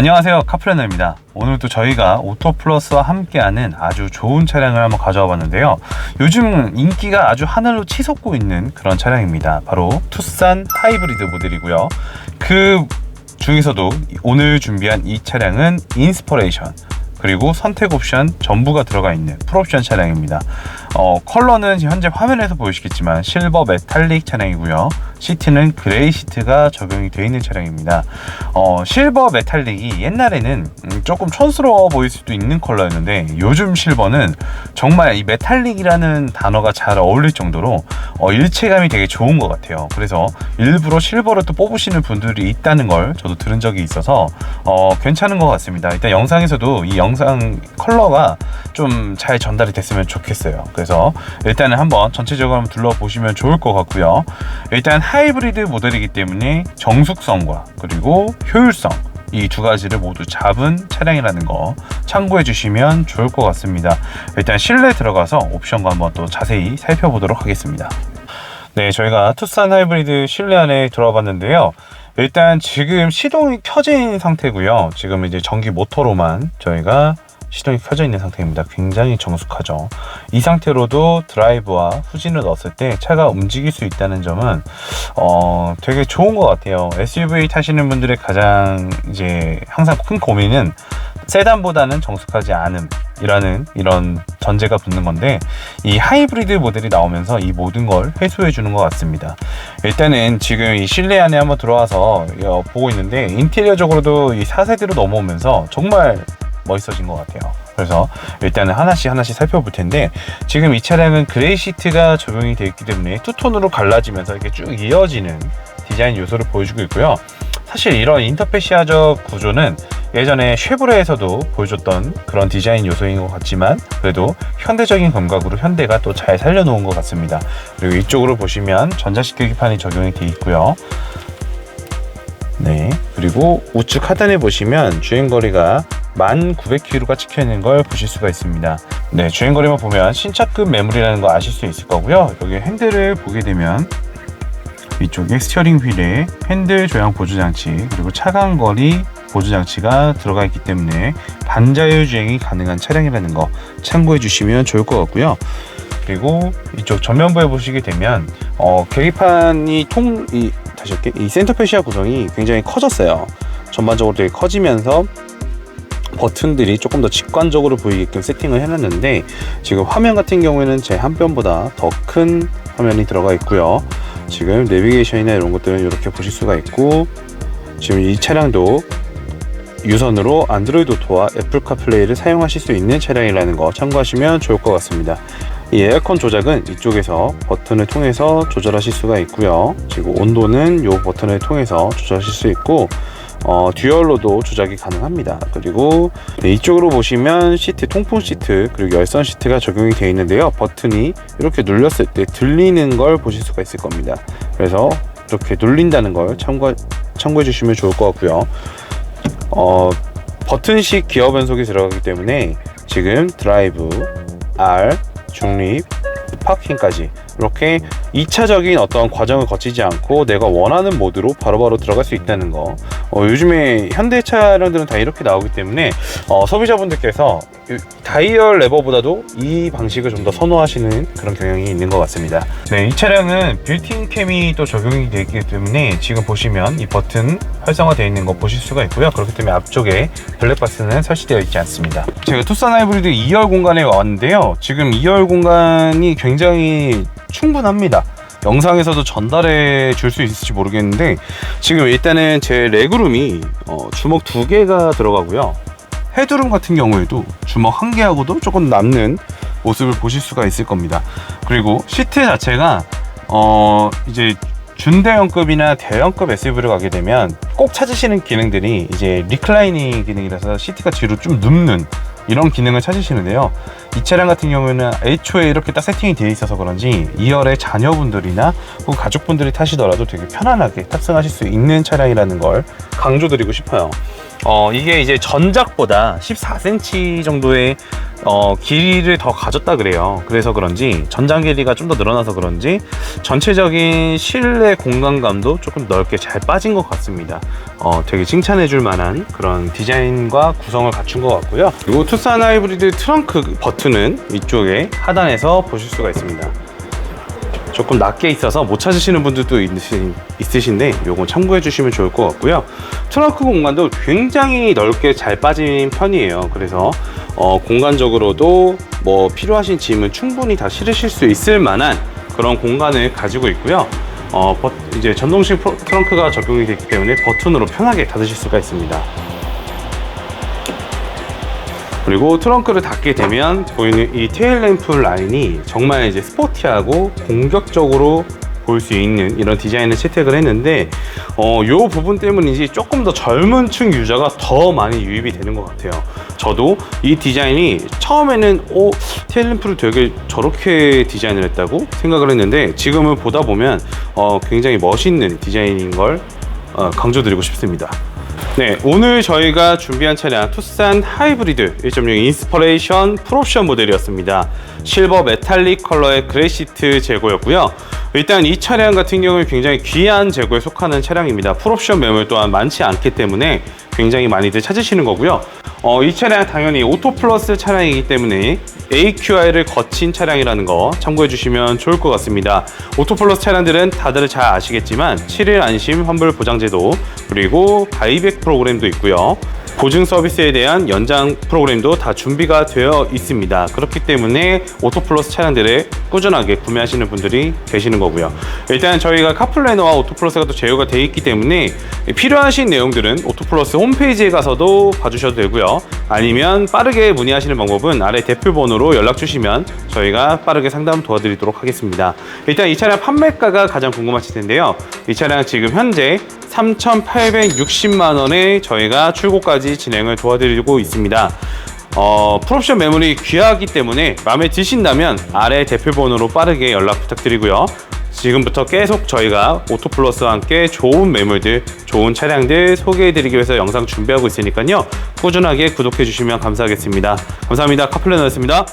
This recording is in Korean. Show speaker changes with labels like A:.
A: 안녕하세요. 카플래너입니다. 오늘도 저희가 오토플러스와 함께하는 아주 좋은 차량을 한번 가져와 봤는데요. 요즘 인기가 아주 하늘로 치솟고 있는 그런 차량입니다. 바로 투싼 하이브리드 모델이고요. 그 중에서도 오늘 준비한 이 차량은 인스퍼레이션 그리고 선택 옵션 전부가 들어가 있는 풀옵션 차량입니다. 어, 컬러는 현재 화면에서 보이시겠지만 실버 메탈릭 차량이고요. 시트는 그레이 시트가 적용이 되어 있는 차량입니다. 어, 실버 메탈릭이 옛날에는 음, 조금 촌스러워 보일 수도 있는 컬러였는데 요즘 실버는 정말 이 메탈릭이라는 단어가 잘 어울릴 정도로 어, 일체감이 되게 좋은 것 같아요. 그래서 일부러 실버를 또 뽑으시는 분들이 있다는 걸 저도 들은 적이 있어서 어, 괜찮은 것 같습니다. 일단 영상에서도 이 영상 컬러가 좀 잘 전달이 됐으면 좋겠어요. 그래서 일단은 한번 전체적으로 한번 둘러보시면 좋을 것 같고요. 일단 하이브리드 모델이기 때문에 정숙성과 그리고 효율성 이두 가지를 모두 잡은 차량이라는 거 참고해 주시면 좋을 것 같습니다. 일단 실내 들어가서 옵션과 한번 또 자세히 살펴보도록 하겠습니다. 네, 저희가 투싼 하이브리드 실내 안에 들어와 봤는데요. 일단 지금 시동이 있는 상태고요. 지금 이제 전기 모터로만 저희가 시동이 켜져 있는 상태입니다. 굉장히 정숙하죠. 이 상태로도 드라이브와 후진을 넣었을 때 차가 움직일 수 있다는 점은 어, 되게 좋은 것 같아요. SUV 타시는 분들의 가장 이제 항상 큰 고민은 세단보다는 정숙하지 않음 이라는 이런 전제가 붙는 건데 이 하이브리드 모델이 나오면서 이 모든 걸 해소해 주는 것 같습니다. 일단은 지금 이 실내 안에 한번 들어와서 어, 보고 있는데 인테리어적으로도 이 4세대로 넘어오면서 정말 멋있어진 것 같아요. 그래서 일단은 하나씩 하나씩 살펴볼 텐데 지금 이 차량은 그레이 시트가 적용이 되어 있기 때문에 투톤으로 갈라지면서 이렇게 쭉 이어지는 디자인 요소를 보여주고 있고요. 사실 이런 인터페시아적 구조는 예전에 쉐보레에서도 보여줬던 그런 디자인 요소인 것 같지만 그래도 현대적인 감각으로 현대가 또 잘 살려놓은 것 같습니다. 그리고 이쪽으로 보시면 전자식 계기판이 적용이 되어 있고요. 네. 그리고 우측 하단에 보시면 주행거리가 1900km가 찍혀 있는 걸 보실 수가 있습니다. 네, 주행거리만 보면 신차급 매물이라는 거 아실 수 있을 거고요. 여기 핸들을 보게 되면 이쪽에 스티어링 휠에 핸들 조향 보조 장치 그리고 차간거리 보조 장치가 들어가 있기 때문에 반자율 주행이 가능한 차량이라는 거 참고해 주시면 좋을 것 같고요. 그리고 이쪽 전면부에 보시게 되면 어, 계기판이 통, 이, 다시 할게. 이 센터페시아 구성이 굉장히 커졌어요. 전반적으로 되게 커지면서 버튼들이 조금 더 직관적으로 보이게끔 세팅을 해놨는데 지금 화면 같은 경우에는 제한 뼘보다 더 큰 화면이 들어가 있고요. 지금 내비게이션이나 이런 것들은 이렇게 보실 수가 있고 지금 이 차량도 유선으로 안드로이드 오토와 애플 카플레이를 사용하실 수 있는 차량이라는 거 참고하시면 좋을 것 같습니다. 이 에어컨 조작은 이쪽에서 버튼을 통해서 조절하실 수가 있고요. 그리고 온도는 이 버튼을 통해서 조절하실 수 있고 어, 듀얼로도 조작이 가능합니다. 그리고 네, 이쪽으로 보시면 시트, 통풍 시트, 그리고 열선 시트가 적용이 되어 있는데요. 버튼이 이렇게 눌렸을 때 들리는 걸 보실 수가 있을 겁니다. 그래서 이렇게 눌린다는 걸 참고, 참고해 주시면 좋을 것 같고요. 어, 버튼식 기어 변속이 들어가기 때문에 지금 드라이브, R, 중립, 파킹까지 이렇게 2차적인 어떤 과정을 거치지 않고 내가 원하는 모드로 바로바로 들어갈 수 있다는 거. 어, 요즘에 현대 차량들은 다 이렇게 나오기 때문에 어, 소비자분들께서 다이얼 레버보다도 이 방식을 좀 더 선호하시는 그런 경향이 있는 것 같습니다. 네, 이 차량은 빌트인 캠이 또 적용이 되어 있기 때문에 지금 보시면 이 버튼 활성화되어 있는 거 보실 수가 있고요. 그렇기 때문에 앞쪽에 블랙박스는 설치되어 있지 않습니다. 제가 투싼 하이브리드 2열 공간에 왔는데요. 지금 2열 공간이 굉장히 충분합니다. 영상에서도 전달해 줄 수 있을지 모르겠는데 지금 일단은 제 레그룸이 어, 주먹 두 개가 들어가고요. 헤드룸 같은 경우에도 주먹 한 개하고도 조금 남는 모습을 보실 수가 있을 겁니다. 그리고 시트 자체가 어 이제 준대형급이나 대형급 SUV를 가게 되면 꼭 찾으시는 기능들이 이제 리클라이닝 기능이라서 시트가 뒤로 좀 눕는 이런 기능을 찾으시는데요. 이 차량 같은 경우에는 애초에 이렇게 딱 세팅이 되어 있어서 그런지 2열의 자녀분들이나 혹은 가족분들이 타시더라도 되게 편안하게 탑승하실 수 있는 차량이라는 걸 강조드리고 싶어요. 어, 이게 이제 전작보다 14cm 정도의 어, 길이를 더 가졌다 그래요. 그래서 그런지 전장 길이가 좀 더 늘어나서 그런지 전체적인 실내 공간감도 조금 넓게 잘 빠진 것 같습니다. 어, 되게 칭찬해 줄 만한 그런 디자인과 구성을 갖춘 것 같고요. 그리고 투싼 하이브리드 트렁크 버튼은 위쪽에 하단에서 보실 수가 있습니다. 조금 낮게 있어서 못 찾으시는 분들도 있으신, 있으신데 요건 참고해 주시면 좋을 것 같고요. 트렁크 공간도 굉장히 넓게 잘 빠진 편이에요. 그래서 어, 공간적으로도 뭐 필요하신 짐은 충분히 다 실으실 수 있을 만한 그런 공간을 가지고 있고요. 어, 버- 이제 전동식 트렁크가 적용이 되기 때문에 버튼으로 편하게 닫으실 수가 있습니다 그리고 트렁크를 닫게 되면 보이는 이 테일 램프 라인이 정말 이제 스포티하고 공격적으로 볼 수 있는 이런 디자인을 채택을 했는데 어, 요 부분 때문인지 조금 더 젊은 층 유저가 더 많이 유입이 되는 것 같아요. 저도 이 디자인이 처음에는 오 테일 램프를 되게 저렇게 디자인을 했다고 생각을 했는데 지금은 보다 보면 어, 굉장히 멋있는 디자인인 걸 어, 강조드리고 싶습니다. 네, 오늘 저희가 준비한 차량 투싼 하이브리드 1.6 인스퍼레이션 풀옵션 모델이었습니다. 실버 메탈릭 컬러의 그레이 시트 재고였고요. 일단 이 차량 같은 경우는 굉장히 귀한 재고에 속하는 차량입니다. 풀옵션 매물 또한 많지 않기 때문에 굉장히 많이들 찾으시는 거고요. 어, 이 차량 당연히 오토 플러스 차량이기 때문에 AQI를 거친 차량이라는 거 참고해 주시면 좋을 것 같습니다. 오토 플러스 차량들은 다들 잘 아시겠지만 7일 안심 환불 보장제도 그리고 바이백 프로그램도 있고요. 보증 서비스에 대한 연장 프로그램도 다 준비가 되어 있습니다. 그렇기 때문에 오토 플러스 차량들을 꾸준하게 구매하시는 분들이 계시는 거고요. 일단 저희가 카플래너와 오토 플러스가 또 제휴가 되어 있기 때문에 필요하신 내용들은 오토 플러스 홈페이지에 가서도 봐주셔도 되고요. 아니면 빠르게 문의하시는 방법은 아래 대표 번호로 연락 주시면 저희가 빠르게 상담 도와드리도록 하겠습니다. 일단 이 차량 판매가가 가장 궁금하실 텐데요. 이 차량 지금 현재 3,860만 원에 저희가 출고까지 진행을 도와드리고 있습니다. 어, 풀옵션 매물이 귀하기 때문에 마음에 드신다면 아래 대표 번호로 빠르게 연락 부탁드리고요. 지금부터 계속 저희가 오토플러스와 함께 좋은 매물들, 좋은 차량들 소개해드리기 위해서 영상 준비하고 있으니까요. 꾸준하게 구독해주시면 감사하겠습니다. 감사합니다. 카플래너였습니다.